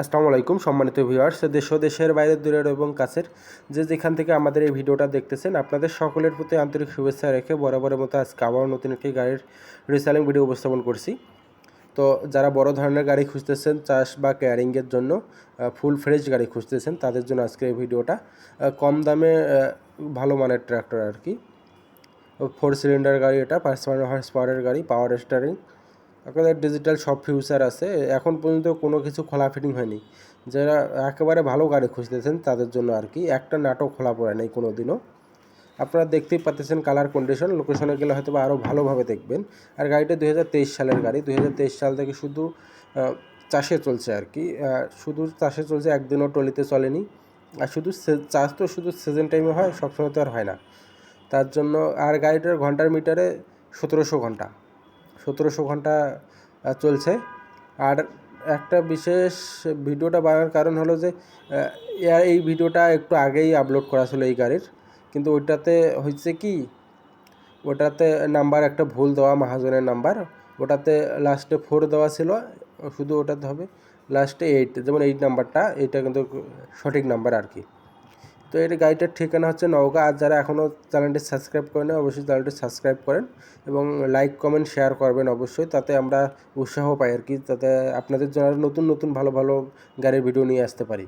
আসসালামু আলাইকুম সম্মানিত ভিউয়ার্স, দেশ ও দেশের বাইরের দূরের এবং কাছের যে যেখান থেকে আমাদের এই ভিডিওটা দেখতেছেন, আপনাদের সকলের প্রতি আন্তরিক শুভেচ্ছা রেখে বরাবরের মতো আজকে আবার নতুন একটি গাড়ির রিসেলিং ভিডিও উপস্থাপন করছি। তো যারা বড় ধরনের গাড়ি খুঁজতেছেন, চাষ বা ক্যারিংয়ের জন্য ফুল ফ্রেশ গাড়ি খুঁজতেছেন, তাদের জন্য আজকে এই ভিডিওটা কম দামে ভালো মানের ট্র্যাক্টর আর কি। ফোর সিলিন্ডার গাড়ি এটা পাঁচপান্ন হর্স পাওয়ারের গাড়ি পাওয়ার স্টারিং আপনাদের ডিজিটাল সব ফিউচার আছে। এখন পর্যন্ত কোনো কিছু খোলা ফিটিং হয়নি। যারা একেবারে ভালো গাড়ি খুঁজতেছেন, তাদের জন্য আর কি একটা নাটক খোলা পড়ে নেই কোনো দিনও আপনারা দেখতেই পাচ্ছেন কালার কন্ডিশন লোকেশনে গেলে হয়তো আরও ভালোভাবে দেখবেন। আর গাড়িটা দু হাজার তেইশ সালের গাড়ি দু হাজার তেইশ সাল থেকে শুধু চাষে চলছে আর কি। শুধু চাষে চলছে, একদিনও টলিতে চলেনি। আর শুধু চাষ তো শুধু সিজন টাইমে হয়, সবসময় তো আর হয় না। তার জন্য আর গাড়িটার ঘণ্টার মিটারে সতেরোশো ঘণ্টা। সতেরোশো ঘণ্টা চলছে। আর একটা বিশেষ ভিডিওটা বানানোর কারণ হলো যে এই ভিডিওটা একটু আগেই আপলোড করা ছিল এই গাড়ির। কিন্তু ওইটাতে হয়েছে কি, ওটাতে নাম্বার একটা ভুল দেওয়া, মাহাজনের নাম্বার ওটাতে লাস্টে ফোর দেওয়া ছিল, শুধু ওটাতে হবে লাস্টে এইট যেমন এইট নাম্বারটা এটা কিন্তু সঠিক নাম্বার আর কি। তো এই গাড়িটার ঠিকানা হচ্ছে নওগাঁ। আর যারা এখনও চ্যানেলটি সাবস্ক্রাইব করেন অবশ্যই চ্যানেলটি সাবস্ক্রাইব করেন এবং লাইক, কমেন্ট, শেয়ার করবেন অবশ্যই। তাতে আমরা উৎসাহ পাই আর কি, তাতে আপনাদের জন্য নতুন নতুন, ভালো ভালো গাড়ির ভিডিও নিয়ে আসতে পারি।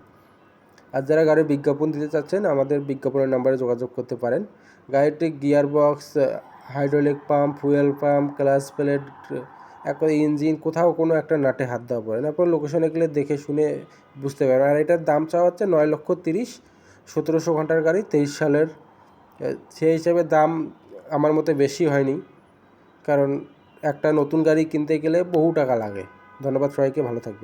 আর যারা গাড়ির বিজ্ঞাপন দিতে চাচ্ছেন, আমাদের বিজ্ঞাপনের নাম্বারে যোগাযোগ করতে পারেন। গাড়িটি gear box hydraulic pump, fuel pump clutch plate এক ইঞ্জিন, কোথাও কোনো একটা নাটে হাত দেওয়া পড়ে না। আপনার লোকেশনে গেলে দেখে শুনে বুঝতে পারবেন। আর এটার দাম চাওয়া হচ্ছে নয় লক্ষ তিরিশ। সতেরোশো ঘণ্টার গাড়ি, তেইশ সালের সেই হিসাবে দাম আমার মতে বেশি হয়নি। কারণ একটা নতুন গাড়ি কিনতে গেলে বহু টাকা লাগে। ধন্যবাদ সবাইকে, ভালো থাকবেন।